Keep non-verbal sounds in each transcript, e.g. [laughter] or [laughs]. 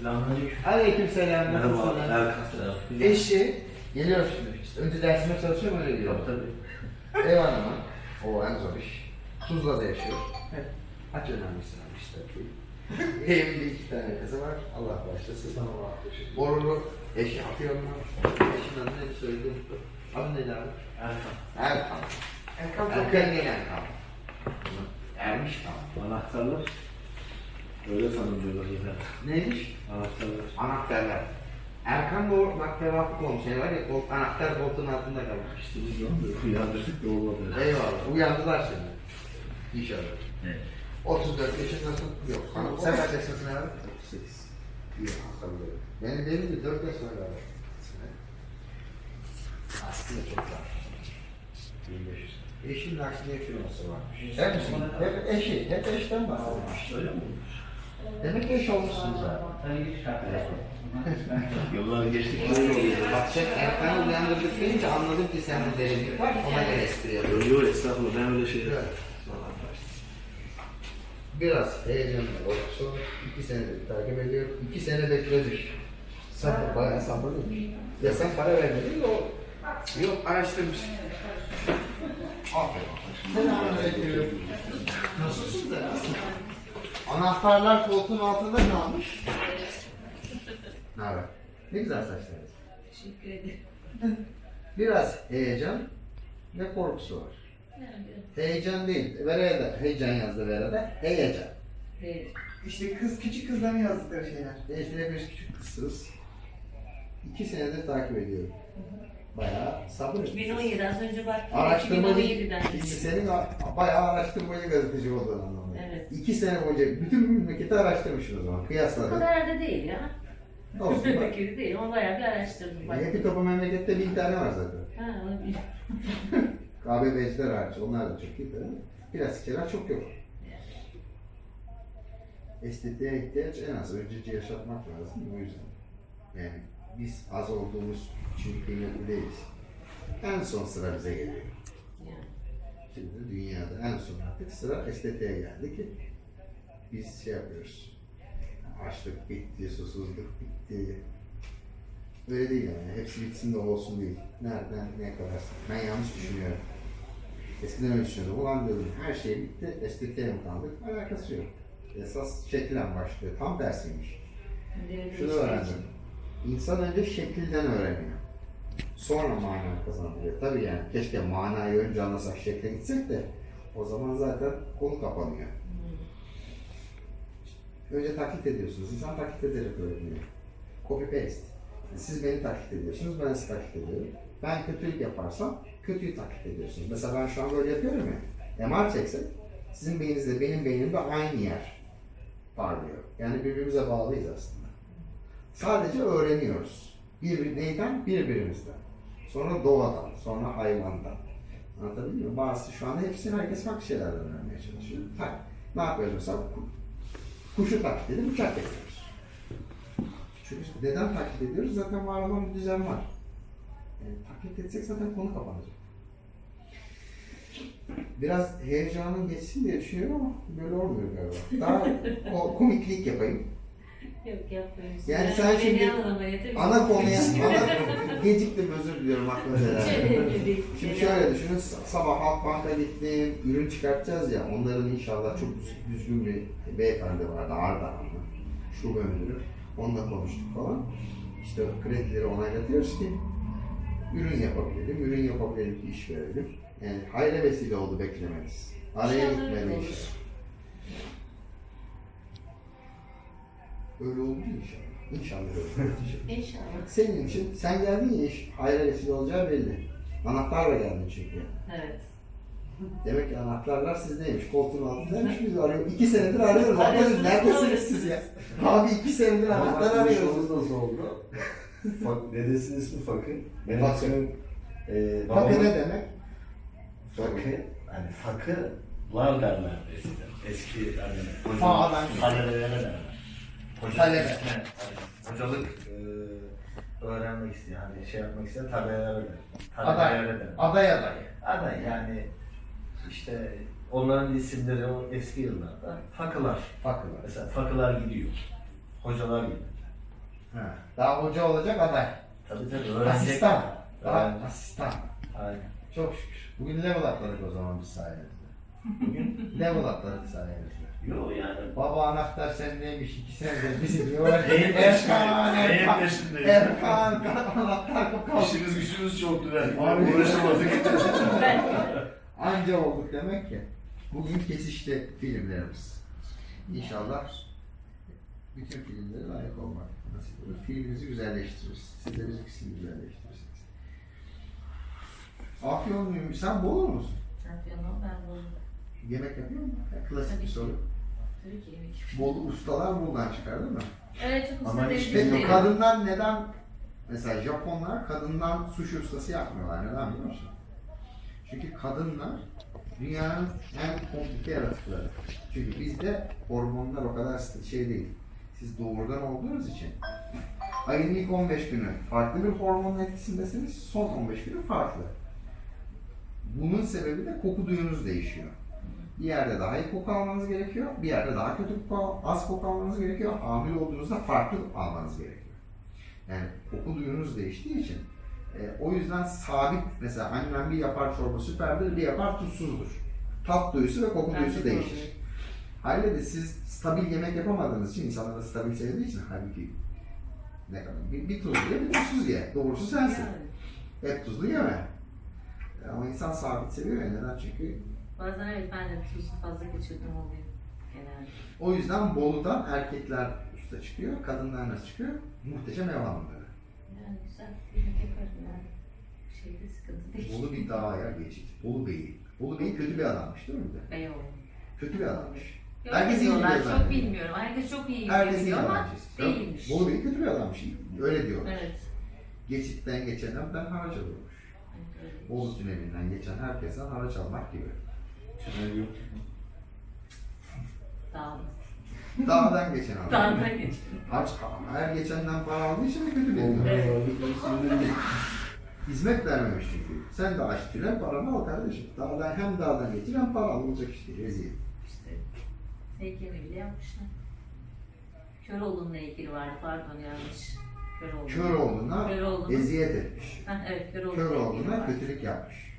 Selamünaleyküm. Aleyküm selam. Merhaba. nasılsın? Erkan. Eşi geliyor şimdi. İşte önce dersime çalışıyor mu öyle geliyor? Yok tabii. [laughs] Ev hanımı. O en zor iş. Tuzla'da yaşıyor. Hep aç önemlisi abi işte. [laughs] Evinde iki tane kızı var. Allah başlasın. Sana Borulu eşi Afyon var. Eşinin adı neydi söyledim. Adı neydi abi? Erkan. Erkan. Erkan çok Erkan Erkan. Ermiş kan. Anahtarlar. Öyle tanımlıyorlar zaten. Neymiş? Anahtarlar. Anahtarlar. Erkan doğru bak tevafuk olmuş. Yani var ya kol, anahtar koltuğun altında kalmış. İşte biz de onu uyandırdık da olmadı. Eyvallah. Uyandılar şimdi. İnşallah. Evet. 34 yaşındasın. Yok. Hanım sen kaç yaşındasın abi? 38. Yok. Hatırlıyorum. Benim benim de 4 yaş var galiba. Aslında çok var. 25 Eşinin aksine kilosu varmış. Hep, hep eşi, hep eşten bahsediyormuş. Öyle mi? Demek ki eş olmuşsunuz abi. [laughs] Yıllar geçtikçe öyle oluyor. Bak sen Erkan'ı uyandırdık deyince anladım ki sende derinlik var. Ona göre espri yapıyorum. Yok estağfurullah ben öyle şey. Biraz heyecanlı olsun. İki senedir takip ediyorum. İki sene bekledik. Sabır, bayağı sabırlıymış. Ya sen para vermedin de o... Yok, araştırmış. Aferin. Selamünaleyküm. Nasılsın da? Anahtarlar koltuğun altında kalmış. Ne haber? Ne güzel saçlarınız. Teşekkür ederim. Biraz heyecan ve korkusu var. Heyecan değil. Vera'ya da heyecan yazdı Vera'da. Heyecan. Evet. İşte kız küçük kızların yazdıkları şeyler. Bir küçük kızsız. İki senedir takip ediyorum. Bayağı sabır. 2017 az önce baktım. Araştırmacı, 2017'den. şimdi senin bayağı araştırmacı gazeteci olduğunu anladım. Evet. İki sene boyunca bütün memleketi araştırmışsın o zaman. O Kıyasladın. kadar da değil ya. Olsun bak. Gibi değil ama bayağı bir araştırdım. Bak. Hepi topu memlekette bin tane var zaten. Ha, onu bil. [laughs] KBB'ciler hariç. Onlar da çok iyi tabii. Plastikçiler çok yok. Estetiğe ihtiyaç en az önceci yaşatmak lazım o yüzden. Yani biz az olduğumuz için kıymetli değiliz. En son sıra bize geliyor. Şimdi dünyada en son artık sıra estetiğe geldi ki biz şey yapıyoruz. Açlık bitti, susuzluk bitti. Öyle değil yani. Hepsi bitsin de olsun değil. Nereden ne kadar. Ben yanlış düşünüyorum. Eskiden öyle düşünüyordum. Ulan diyordum her şey bitti, estetiğe mi kaldık? Alakası yok. Esas şeklen başlıyor. Tam tersiymiş. Şunu öğrendim. İnsan önce şekilden öğreniyor. Sonra mana kazanıyor. Tabii yani keşke manayı önce anlasak şekle gitsek de o zaman zaten konu kapanıyor. Önce taklit ediyorsunuz. İnsan taklit ederek öğreniyor. Copy paste. Siz beni taklit ediyorsunuz, ben sizi taklit ediyorum. Ben kötülük yaparsam kötüyü taklit ediyorsunuz. Mesela ben şu an böyle yapıyorum ya. MR çeksek sizin beyninizde benim beynimde aynı yer parlıyor. Yani birbirimize bağlıyız aslında. Sadece öğreniyoruz. Bir, neyden? Birbirimizden. Sonra doğadan, sonra hayvandan. Anlatabildim mi? Bazısı şu anda hepsi herkes farklı şeylerden öğrenmeye çalışıyor. Ha, ne yapıyoruz mesela? Ku- Kuşu taklit edip uçak yapıyoruz. Çünkü neden taklit ediyoruz? Zaten var olan bir düzen var. Yani taklit etsek zaten konu kapanacak. Biraz heyecanın geçsin diye düşünüyorum ama böyle olmuyor galiba. Daha o komiklik yapayım. Yok yapmıyorum. Yani sen beni şimdi Ana konuya, ana geciktim özür diliyorum aklınıza değil. Şimdi şöyle düşünün, sabah Halkbank'a gittim, ürün çıkartacağız ya, onların inşallah çok düz- düzgün bir beyefendi vardı, Ardahanlı, şube müdürü, onunla konuştuk falan. İşte kredileri onaylatıyoruz ki, ürün yapabilelim, ürün yapabilelim ki iş verelim. Yani hayra vesile oldu beklemeniz. Araya İnşallah gitmedi olur. Öyle oldu inşallah. İnşallah öyle olur. İnşallah. Senin için, sen geldin ya iş hayra vesile olacağı belli. Anahtarla geldin çünkü. Evet. Demek ki anahtarlar sizdeymiş, koltuğun altındaymış biz arıyoruz. İki senedir arıyoruz. Arkadaşlar neredesiniz siz ya? Abi iki senedir anahtar arıyoruz. nasıl oldu? Fak, dedesinin ismi Fakı. Benim Fakı. ismim e, Fakı babamın- ne demek? Fakı. Hani fakılar derler eskiden. Eski hani talebelere derler. Evet, talebe. Hocalık e, öğrenmek isteyen, hani şey yapmak isteyen talebelere derler. Aday. Aday aday. Aday yani işte onların isimleri o eski yıllarda fakılar. Fakılar. Mesela fakılar gidiyor. Hocalar gidiyor. Ha. Daha hoca olacak aday. Tabii tabii öğrenecek. Asistan. Daha Öğrenecek. asistan. Aynen. Çok şükür. Bugün level atladık o zaman biz sayenizde. [laughs] Bugün level atladık sayenizde. Yo yani. Baba anahtar sendeymiş iki senedir bizi diyorlar. [laughs] Neyin Erkan? Neyin Erkan, peşindeyiz? Erkan, anahtar kaldı. İşimiz gücümüz çoktu yani. Abi. Uğraşamadık. [laughs] Anca olduk demek ki. Bugün kesişti filmlerimiz. İnşallah bütün filmlere layık olmak nasip olur. Filmimizi güzelleştiririz. Siz de bizimkisini güzelleştirirsiniz. Afyonluyum. Sen Bolu musun? Şampiyonum ben buldum. Yemek yapıyor musun? Ya, klasik Tabii bir ki. soru. Tabii ki yemek. Bolu ustalar buradan çıkar değil mi? Evet çok Ama usta işte değil. Peki kadından neden mesela Japonlar kadından sushi ustası yapmıyorlar? Neden biliyor musun? Çünkü kadınlar dünyanın en komplike yaratıkları. Çünkü bizde hormonlar o kadar şey değil. Siz doğrudan olduğunuz için ayın ilk 15 günü farklı bir hormonun etkisindesiniz, son 15 günü farklı. Bunun sebebi de koku duyunuz değişiyor. Bir yerde daha iyi koku almanız gerekiyor, bir yerde daha kötü koku, az koku almanız gerekiyor. Hamile olduğunuzda farklı almanız gerekiyor. Yani koku duyunuz değiştiği için e, o yüzden sabit mesela annem bir yapar çorba süperdir, bir yapar tuzsuzdur. Tat duyusu ve koku Ben de duyusu değişir. Haliyle de siz stabil yemek yapamadığınız için insanlar da stabil sevdiği için halbuki ne kadar bir, bir tuzlu ye bir tuzsuz ye. Doğrusu sensin. Yani. Hep tuzlu yeme. E, Ama insan sabit seviyor ya neden? Çünkü Bazen evet ben de tuzu fazla kaçırdım oluyor. Genelde. o yüzden Bolu'dan erkekler usta çıkıyor, kadınlar nasıl çıkıyor? Muhteşem ev hanımları. Yani güzel yemek yaparım yani. Şeyde sıkıntı değil. Bolu bir dağa ya geçit. Bolu Bey'i. Bolu Bey kötü bir adammış değil mi bir de? Beyoğlu. Kötü bir adammış. Yok, Herkes iyi diyorlar, biliyor Çok zaten. bilmiyorum. Herkes çok iyi Herkes iyi biliyor ama adammış. değilmiş. Bolu Bey kötü bir adammış. Öyle diyor. Evet. Geçitten geçenden haraç alıyormuş. Bolu tünelinden geçen herkesten haraç almak gibi. Tünel yok. Dağıldı. Dağdan geçen adam. Dağdan geçtim. Harç, her geçenden para aldığı için de kötü bir Evet. Hizmet vermemiş çünkü. Sen de aç tünel paranı al kardeşim. Dağdan hem dağdan geçir hem para al. Olacak işte eziyet. İşte heykelini bile yapmışlar. Köroğlu'nun heykeli vardı pardon yanlış. Köroğlu. Kör olduğuna Köroğlu'nun. eziyet etmiş. Heh, evet Köroğlu'nun Kör heykeli olduğuna var. kötülük yapmış.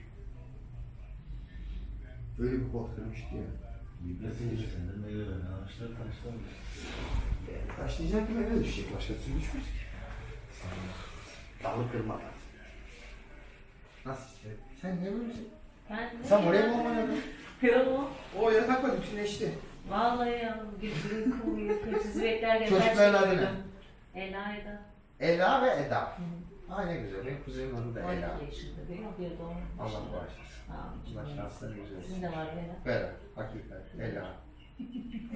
Öyle bir kod kırmıştı ya. İbretin yüzünden meyveler, ağaçlar, taşlar. Başlayacak gibi öyle düşecek. Başka türlü düşmez ki. Dalı kırmak. Nasıl işte? Sen ne böylesin? Ben de- Sen oraya mı oynadın? Yo. O yatakla bütünleşti. Vallahi ya güldürüm kovuyor. Sizi beklerken Çocukların kaç adı ne? gördüm. Ela Eda. Ela ve Eda. Aa ne güzel. Benim kuzenim adı da 12 Ela. yaşında mi? Bir doğum. Allah bağışlasın. Allah Amin. şansları güzel. Sizin de var Ela. Bela. Hakikat. Ela.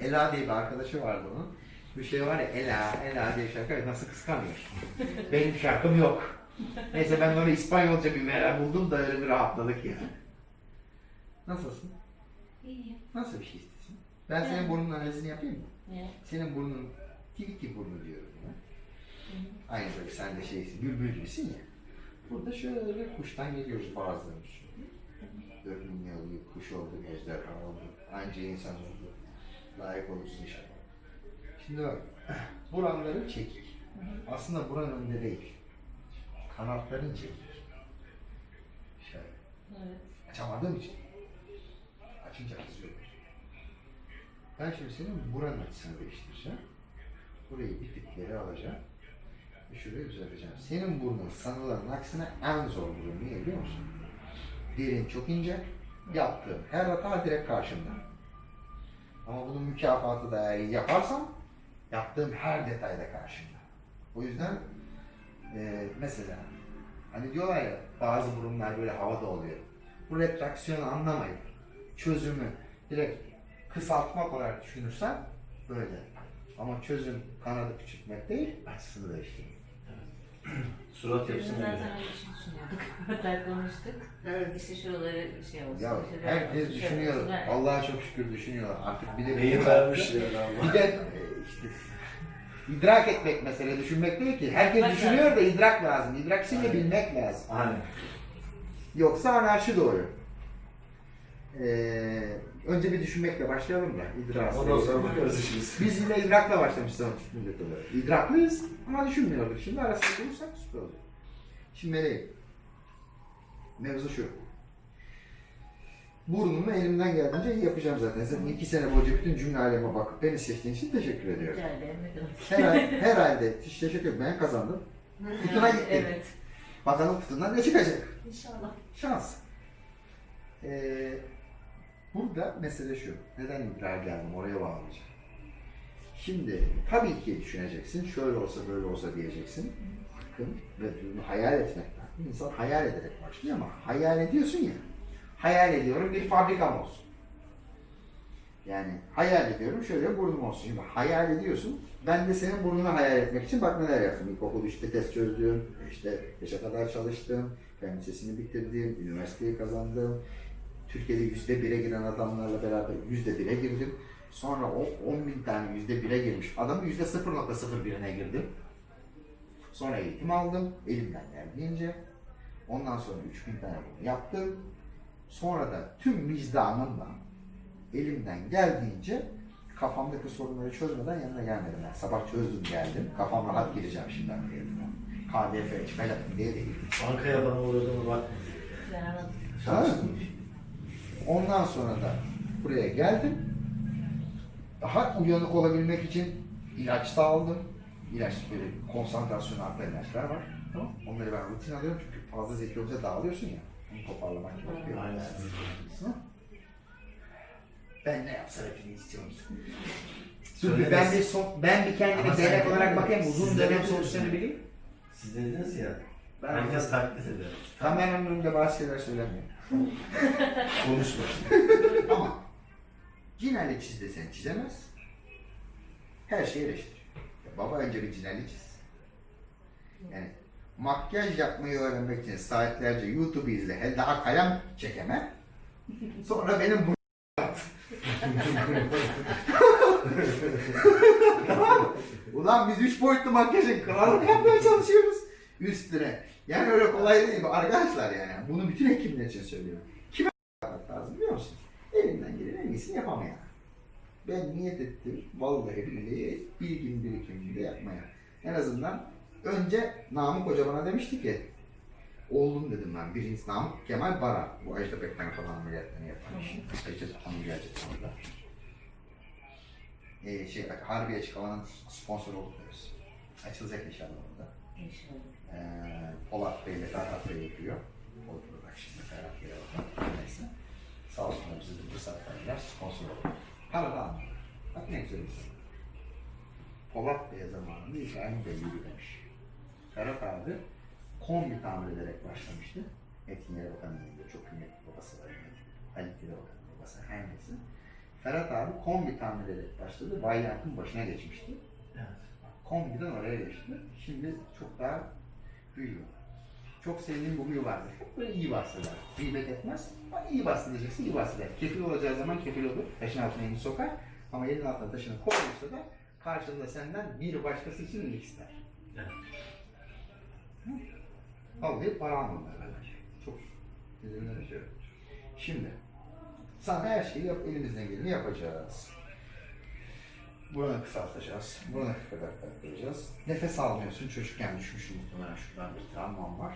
[laughs] Ela diye bir arkadaşı vardı onun. Bir şey var ya Ela, Ela diye şarkı nasıl kıskanıyor. [laughs] Benim şarkım yok. Neyse ben böyle İspanyolca bir merak buldum da öyle bir rahatladık ya. Nasılsın? İyi. Nasıl bir şey istiyorsun? Ben senin Yani. burnunun analizini yapayım mı? Ne? Senin burnun tilki burnu diyorum ya. Aynı böyle sen de şeysin, bülbül gibisin ya. Burada şöyle kuştan geliyoruz bazılarımız. Örneğin oluyor, kuş oldu, ejderha oldu, anca insan oldu. Layık olursun inşallah. Şimdi bak, [clears throat] buranların çekik. Aslında buranın önünde değil. Kanatların çekik. Şöyle. Evet. Açamadığım için. Açınca kızıyorum. Ben şimdi senin buranın açısını değiştireceğim. Burayı bir tık geri alacağım. Şurayı düzelteceğim. Senin burnun sanılanın aksine en zor burun. Niye biliyor musun? Derin çok ince. Yaptığın her hata direkt karşımda. Ama bunun mükafatı da eğer yaparsam yaptığım her detayda karşımda. O yüzden e, mesela hani diyorlar ya bazı burunlar böyle havada oluyor. Bu retraksiyonu anlamayın. Çözümü direkt kısaltmak olarak düşünürsen böyle. Ama çözüm kanadı küçültmek değil, açısını değiştirmek. [clears throat] Surat Biz yapısına zaten öyle düşünüyorduk. [laughs] Hatta konuştuk. Evet. İşte şuraları şey olsun. Ya şöyle herkes olsun, şöyle düşünüyor. olsun. Evet. Allah'a çok şükür düşünüyorlar. Artık bir de Neyi vermiş ya Allah. Bir de e, işte idrak etmek mesele, düşünmek değil ki. Herkes Bak düşünüyor da idrak lazım. İdrak için de bilmek lazım. Aynen. Yoksa anarşi doğuyor. Ee, önce bir düşünmekle başlayalım da idrak. Ondan sonra bakarız işimiz. Biz yine idrakla başlamışız ama Türk milleti olarak. İdraklıyız ama düşünmüyorduk. Şimdi arasında bulursak süper olur. Şimdi meleğim. Mevzu şu. Burnumu elimden geldiğince iyi yapacağım zaten. Zaten iki sene boyunca bütün cümle aleme bakıp beni seçtiğin için teşekkür ediyorum. Rica ederim. ne demek. Herhalde, herhalde teşekkür ederim. Ben kazandım. Kutuna gitti. Evet. Bakalım kutundan ne çıkacak? İnşallah. Şans. Ee, burada mesele şu. Neden idrar geldim? Oraya bağlayacağım. Şimdi tabii ki düşüneceksin. Şöyle olsa böyle olsa diyeceksin. Bakın ve bunu hayal etmek. İnsan hayal ederek başlıyor ama hayal ediyorsun ya. Hayal ediyorum bir fabrikam olsun. Yani hayal ediyorum şöyle burnum olsun. Şimdi hayal ediyorsun. Ben de senin burnunu hayal etmek için bak neler yaptım. İlkokul işte test çözdüm. işte yaşa kadar çalıştım. Fen lisesini bitirdim. Üniversiteyi kazandım. Türkiye'de yüzde bire giren adamlarla beraber yüzde bire girdim. Sonra o 10 bin tane yüzde bire girmiş adamı yüzde 0.01'ine girdim. Sonra eğitim aldım. Elimden geldiğince. Ondan sonra 3000 tane bunu yaptım. Sonra da tüm vicdanımla elimden geldiğince kafamdaki sorunları çözmeden yanına gelmedim. Ben sabah çözdüm geldim. Kafam rahat gireceğim şimdi ameliyatına. KDF çıkacak diye değil. Bankaya bana uğradığıma bakma. Ben anladım. Ondan sonra da buraya geldim. Daha uyanık olabilmek için ilaç da aldım. İlaç böyle konsantrasyon artan ilaçlar var. Tamam. Onları ben rutin alıyorum çünkü fazla zeki olunca dağılıyorsun ya. Onu toparlamak gerekiyor. Aynen. Ben ne yapsam. Dur Söyle bir ben bir son, ben bir kendime değerek olarak bakayım uzun dönem sonuçlarını bileyim. Siz dediniz ya. Ben herkes taklit eder. kameranın önünde bazı şeyler söylemiyorum. Konuşma. Ama cinayet çiz desen çizemez. Her şeyi eleştir. Baba önce bir cinayet çiz. Yani makyaj yapmayı öğrenmek için saatlerce YouTube izle, he daha kalem çekemem. Sonra benim bu? Ulan biz üç boyutlu makyajın kralını yapmaya çalışıyoruz. Üstüne. Yani öyle kolay değil bu arkadaşlar yani. Bunu bütün hekimler için söylüyorum. Kime yapmak lazım biliyor musun? Elinden gelen en iyisini yapamayan. Ben niyet ettim vallahi billahi bilgim birikiminde yapmaya. En azından önce Namık Hoca bana demişti ki Oğlum dedim ben birinci Namık Kemal Bara. Bu Ajda Pekkan falan ameliyatlarını yapan işin. Ajda Hanım gelecek sonra. Ee, şey Harbiye Açık Hava'nın sponsor oluyoruz. Açılacak inşallah orada. Ee, Polat Bey ile Ferhat Bey yapıyor. Oturuyor bak şimdi Ferhat Bey'e bakalım. Neyse. Sağ olsunlar bize de fırsat verdiler. Sponsor oldu. Almıyor. Bak ne güzel insan. Polat Bey zamanında İbrahim Bey demiş. Ferhat abi kombi tamir ederek başlamıştı. Etinlere bakan iyiydi. Çok kıymetli babası var. Halit'e bakan babası. Her neyse. Ferhat abi kombi tamir ederek başladı. Valyantın başına geçmişti. Evet. Kombiden oraya geçti. Şimdi çok daha büyüyor. Çok sevdiğim bu huyu vardır. Hep böyle iyi bahseder. Gıybet etmez. Ama iyi bahsedeceksin, iyi bahseder. Kefil olacağı zaman kefil olur. Taşın altına elini sokar. Ama elin altına taşını koymuşsa da karşında senden bir başkası için iyilik ister. Evet. Vallahi para almadılar bence. Çok ötüyorum. Şimdi sana her şeyi yap, elimizden geleni yapacağız. Buranı kısaltacağız. Buranı kadar taktıracağız. Nefes almıyorsun. Çocukken düşmüşsün muhtemelen şuradan bir travman var.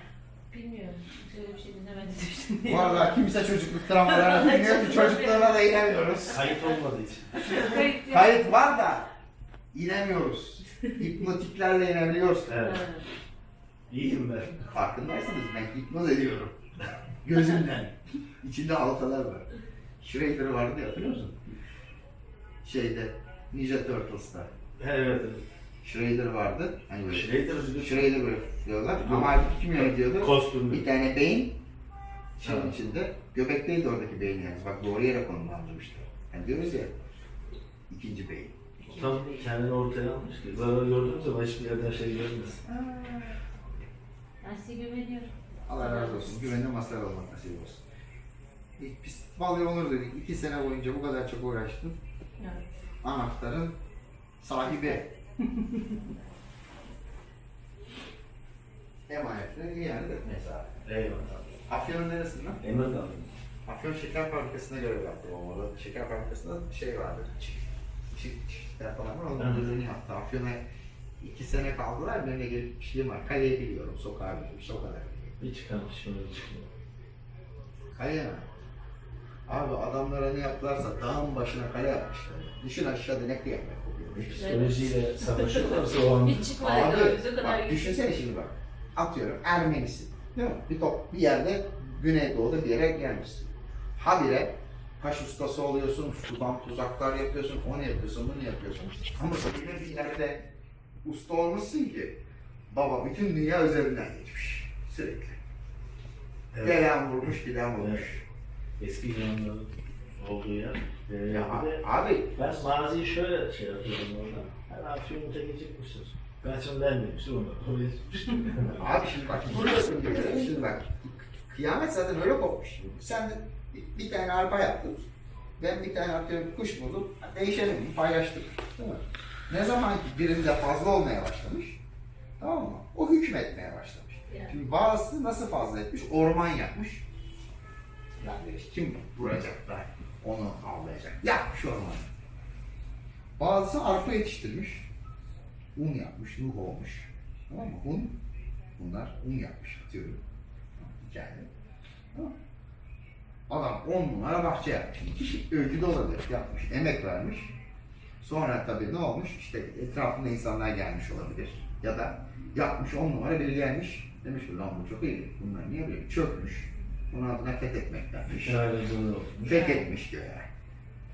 Bilmiyorum. Şöyle bir şey dinlemedim düştüm. [laughs] Bu arada kimse çocukluk travmalarını [laughs] bilmiyor ki çocukluğuna da inemiyoruz. Kayıt olmadığı için. Kayıt var da inemiyoruz. [laughs] Hipnotiklerle inebiliyoruz. Evet. Evet. İyiyim ben. Farkındaysanız ben hipnoz ediyorum. Gözümden. İçinde halkalar var. Shredder vardı ya hatırlıyor musun? Şeyde Ninja Turtles'ta. Evet. evet. Shredder vardı. Hani böyle Schrader Shredder böyle diyorlar. Ama halbuki kim yönetiyordu? kostümlü. Bir tane beyin şeyin Evet. içinde. Göbek değildi oradaki beyin yani. Bak doğru yere konumlandırmışlar. Yani diyoruz ya ikinci beyin. Tam kendini ortaya almış ki zarar gördüğünüzde başka yerden şey görmez. Ben size güveniyorum. Allah razı olsun. Güvenli masal olmak nasip olsun. İlk biz vallahi onur dedik. İki sene boyunca bu kadar çok uğraştım. Evet. Anahtarın sahibi. Emanetleri iade etmez abi. Eyvallah. Afyon'un neresinden? Aldım. Afyon Şeker Fabrikası'nda görev yaptım orada. Şeker Fabrikası'nda şey vardı. Çift, çift, çiftler falan var. Onun müdürlüğünü yaptı. Afyon'a iki sene kaldılar. Benimle gelip bir şeyim var. Kaleyi biliyorum. Sokağı biliyorum. İşte o kadar. Bir çıkarmış şimdi çıkmıyor. Kale mi? Abi adamlara ne yaptılarsa dağın başına kale yapmışlar. Düşün aşağıda ne kıyamet kopuyor. Psikolojiyle savaşıyorlarsa o an Hiç çıkmadı Abi bak düşünsene şimdi bak. Atıyorum Ermenisi. Değil mi? Bir, top, bir yerde Güneydoğu'da bir yere gelmişsin. Habire taş ustası oluyorsun, sudan tuzaklar yapıyorsun, onu yapıyorsun, bunu yapıyorsun. Ama öyle bir yerde usta olmuşsun ki baba bütün dünya üzerinden geçmiş sürekli. Evet. Gelen vurmuş, giden vurmuş. Eski Yunanların olduğu yer. Ee, Ya abi ben maziyi şöyle şey yapıyorum orada. Her Afyon'u teke çıkmışız. Ben şimdi vermemiştim onu. [laughs] Oraya. Abi şimdi bak vuruyorsun. [laughs] Şimdi bak kıyamet zaten öyle kopmuş. Sen de bir, bir tane arpa yaptın. Ben bir tane atıyorum kuş buldum. Değişelim paylaştık. Değil mi? Ne zaman ki birinde fazla olmaya başlamış. Tamam mı? O hükmetmeye başlamış. Yani. Şimdi bazısı nasıl fazla etmiş? Orman yapmış. Demiş kim vuracak da onu avlayacak. Yapmış ormanı. Bazısı arpa yetiştirmiş. Un yapmış, nuh olmuş. Tamam mı? Un, bunlar un yapmış atıyorum. Hikaye. Tamam mı? Adam on numara bahçe yapmış. Kişi öykü olabilir. Yapmış, emek vermiş. Sonra tabii ne olmuş? İşte etrafında insanlar gelmiş olabilir. Ya da yapmış on numara biri gelmiş. Demiş ki lan bu çok iyi. Bunlar niye böyle çökmüş. Bunun adına fethetmek denmiş. Şaircılığı olmuş. Fethetmiş diyor yani.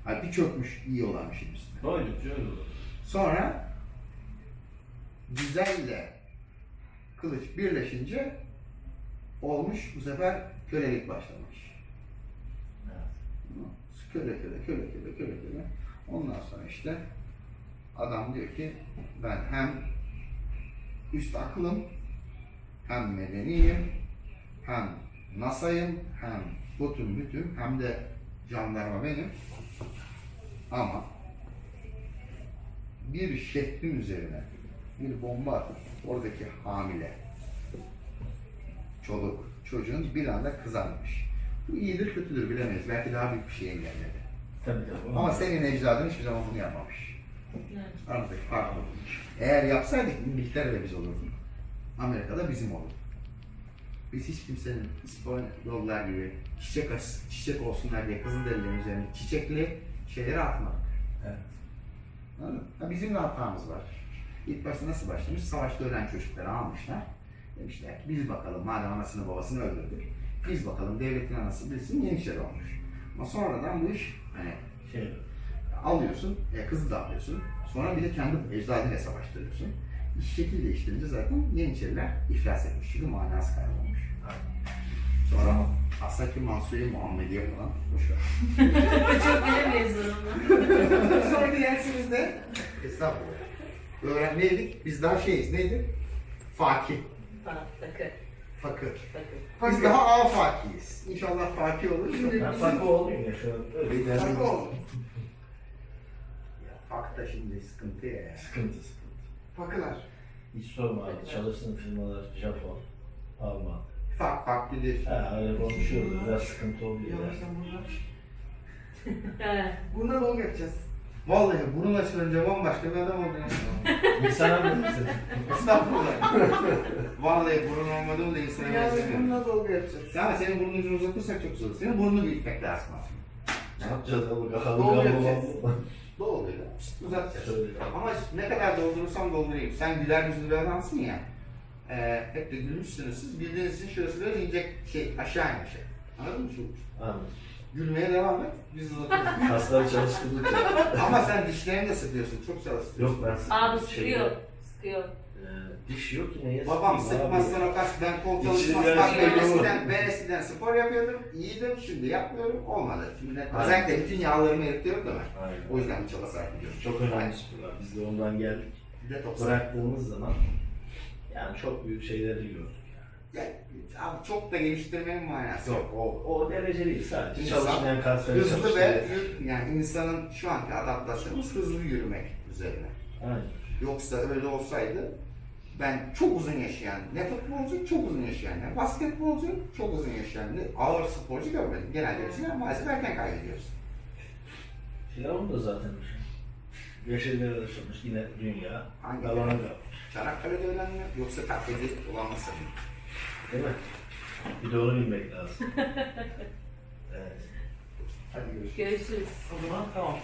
Halbuki çökmüş, iyi olan bir şeyin üstüne. Öyle olur. Sonra güzelle kılıç birleşince olmuş bu sefer kölelik başlamış. Evet. Köle köle köle köle köle köle. Ondan sonra işte adam diyor ki ben hem üst aklım hem medeniyim hem NASA'yım hem bütün bütün hem de jandarma benim ama bir şehrin üzerine bir bomba atıp oradaki hamile çoluk çocuğun bir anda kızarmış. Bu iyidir kötüdür bilemeyiz. Belki daha büyük bir şey engelledi. Tabii tabii. Ama senin ecdadın hiçbir zaman bunu yapmamış. Evet. Aradaki fark bu. Eğer yapsaydık İngiltere'de biz olurduk. Amerika'da bizim olurdu. Biz hiç kimsenin İspanyollar gibi çiçek, çiçek olsunlar diye Kızılderililerin üzerine çiçekli şeyleri atmadık. Evet. Anladın mı? Ha, bizim de hatamız var. İlk başta nasıl başlamış? Savaşta ölen çocukları almışlar. Demişler ki biz bakalım madem anasını babasını öldürdük. Biz bakalım devletin anası bilsin Yeniçeri olmuş. Ama sonradan bu iş hani Şey, alıyorsun, e, kızı da alıyorsun. Sonra bir de kendi ecdadıyla savaştırıyorsun. Şekil değiştirince zaten Yeniçeriler iflas etmiş. Çünkü manası kaybolmuş. Sonra Asaki Mansuri Muhammediye falan boşver. [laughs] Çok bilemeyiz onu. [laughs] Sonraki dersimizde Estağfurullah. Öğrenmeydik. Biz daha şeyiz. Neydi? Fakih. Bakın, Fakir. bakın. Biz daha A fakiyiz. İnşallah fakir olur. Şimdi ben farklı olmayayım ya şu an. Öyle bir derdim Fakir. Ya da şimdi sıkıntı ya. Sıkıntı sıkıntı. Fakılar. Hiç sorma abi. Çalıştığın firmalar Japon, Alman. Fak fak dedi. Ha öyle konuşuyoruz. Biraz sıkıntı oluyor. ya. Yavaştan bunlar. [laughs] Evet. Bununla dolgu yapacağız. Vallahi burun açılınca bambaşka bir adam oldu. ya. [laughs] İnsana mı bize? Estağfurullah. Vallahi burun olmadığı da insana Yalnız benzemiyor. bununla dolgu yapacağız. Ya senin burnunu ucunu uzatırsak çok olur. Senin burnunu büyütmek lazım aslında. Çatalı, kahalı, Doğru kahalı yapacağız. Uzatacağız. Şöyle. Ama ne kadar doldurursam doldurayım. Sen güler yüzlü bir adamsın ya. E, hep de gülmüşsünüz siz. Güldüğünüz için şurası biraz inecek şey aşağı inecek. Anladın mı? Şu, Anladım. gülmeye devam et. Biz uzatırız. [laughs] Kasları çalıştırdıkça. Ama sen dişlerini de sıkıyorsun. Çok çalıştırıyorsun. Yok ben Abi şeyde, sıkıyor. E, diş yok yine. ya Babam abi. o kas ben kol çalışmaz. Bak ben böyle eskiden, ben eskiden spor yapıyordum. iyiydim. Şimdi yapmıyorum. Olmadı. Şimdi Aynen. özellikle bütün yağlarımı eritiyorum da ben. Aynen. O yüzden çaba sarf ediyorum. Çok önemli sporlar. Biz de ondan geldik. Detoks. Bıraktığımız zaman yani çok büyük şeyleri gördük. Ya, abi çok da geliştirmenin manası yok. Yok o, o derece değil sadece. İnsan Çalışmayan kasları Hızlı ve yani insanın şu anki adaptasyonumuz hızlı yürümek üzerine. Aynen. Yoksa öyle olsaydı ben çok uzun yaşayan, ne futbolcu çok uzun yaşayan, ne basketbolcu çok uzun yaşayan, ne ağır sporcu görmedim. Genelde hepsini maalesef erken kaybediyoruz. Firavun da zaten bir şey. De çıkmış yine dünya. Hangi Galana firavun? kalmış. Çanakkale'de ölen mi yoksa taklidi olan mı? Değil mi? Bir de onu bilmek lazım. [laughs] evet. Hadi görüşürüz. Görüşürüz. O zaman tamam.